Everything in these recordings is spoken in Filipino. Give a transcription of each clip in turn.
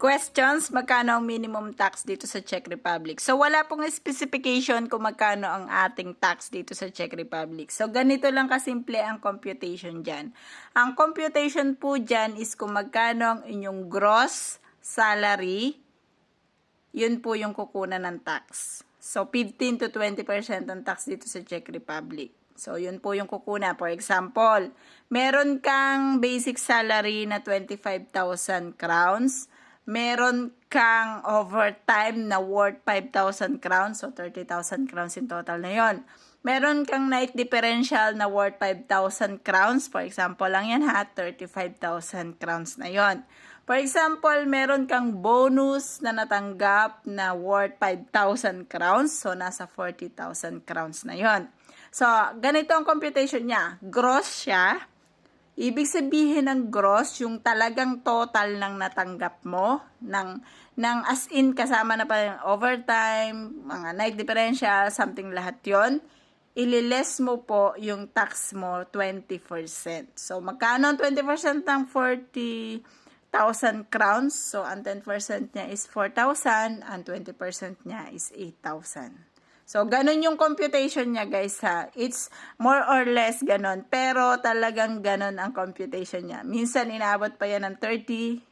Questions, magkano ang minimum tax dito sa Czech Republic? So, wala pong specification kung magkano ang ating tax dito sa Czech Republic. So, ganito lang kasimple ang computation dyan. Ang computation po dyan is kung magkano ang inyong gross salary, yun po yung kukunan ng tax. So, 15 to 20% ang tax dito sa Czech Republic. So, yun po yung kukunan. For example, meron kang basic salary na 25,000 crowns. Meron kang overtime na worth 5,000 crowns. So, 30,000 crowns in total na yon. Meron kang night differential na worth 5,000 crowns. For example lang yan ha, 35,000 crowns na yon. For example, meron kang bonus na natanggap na worth 5,000 crowns. So, nasa 40,000 crowns na yon. So, ganito ang computation niya. Gross siya. Ibig sabihin ng gross, yung talagang total ng natanggap mo, ng, ng as in kasama na pa yung overtime, mga night differential, something lahat yon ililess mo po yung tax mo 20%. So, magkano ang 20% ng 40,000 crowns? So, ang 10% niya is 4,000, ang 20% niya is 8,000. So, ganun yung computation niya, guys, ha. It's more or less ganun. Pero, talagang ganun ang computation niya. Minsan, inaabot pa yan ng 30%.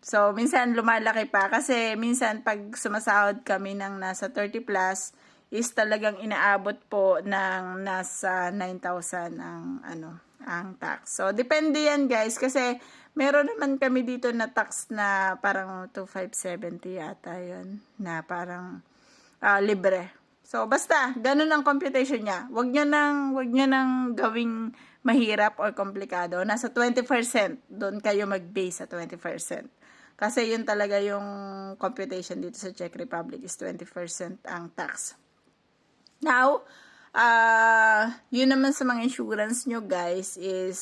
So, minsan, lumalaki pa. Kasi, minsan, pag sumasahod kami ng nasa 30 plus, is talagang inaabot po ng nasa 9,000 ang, ano, ang tax. So, depende yan, guys. Kasi, meron naman kami dito na tax na parang 2,570 yata yun. Na parang ah, libre. So, basta, ganun ang computation niya. Huwag niyo nang, huwag niyo nang gawing mahirap or komplikado. Nasa 20%, doon kayo mag-base sa 20%. Kasi yun talaga yung computation dito sa Czech Republic is 20% ang tax. Now, uh, yun naman sa mga insurance nyo guys is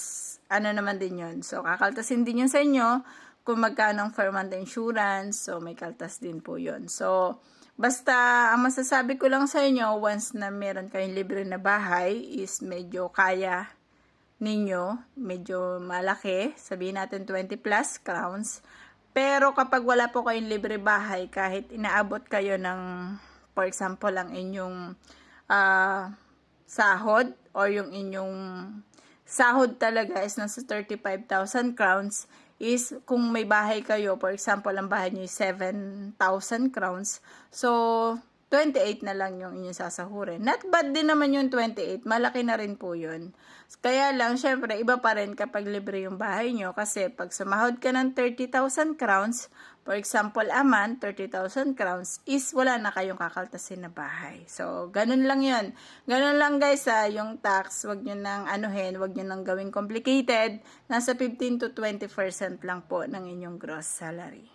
ano naman din yun. So, kakaltasin din yun sa inyo kung magkano ang per month insurance. So, may kaltas din po yun. So, Basta, ang masasabi ko lang sa inyo, once na meron kayong libre na bahay, is medyo kaya ninyo, medyo malaki, sabihin natin 20 plus crowns. Pero kapag wala po kayong libre bahay, kahit inaabot kayo ng, for example, ang inyong uh, sahod or yung inyong sahod talaga is nasa 35,000 crowns, is kung may bahay kayo, for example, ang bahay niyo is 7,000 crowns, so 28 na lang yung inyong sasahurin. Not bad din naman yung 28, malaki na rin po yun. Kaya lang, syempre, iba pa rin kapag libre yung bahay nyo kasi pag sumahod ka ng 30,000 crowns, for example, a month, 30,000 crowns, is wala na kayong kakaltasin na bahay. So, ganun lang yun. Ganun lang guys ha, yung tax, wag nyo nang anuhin, wag nyo nang gawing complicated. Nasa 15 to 20% lang po ng inyong gross salary.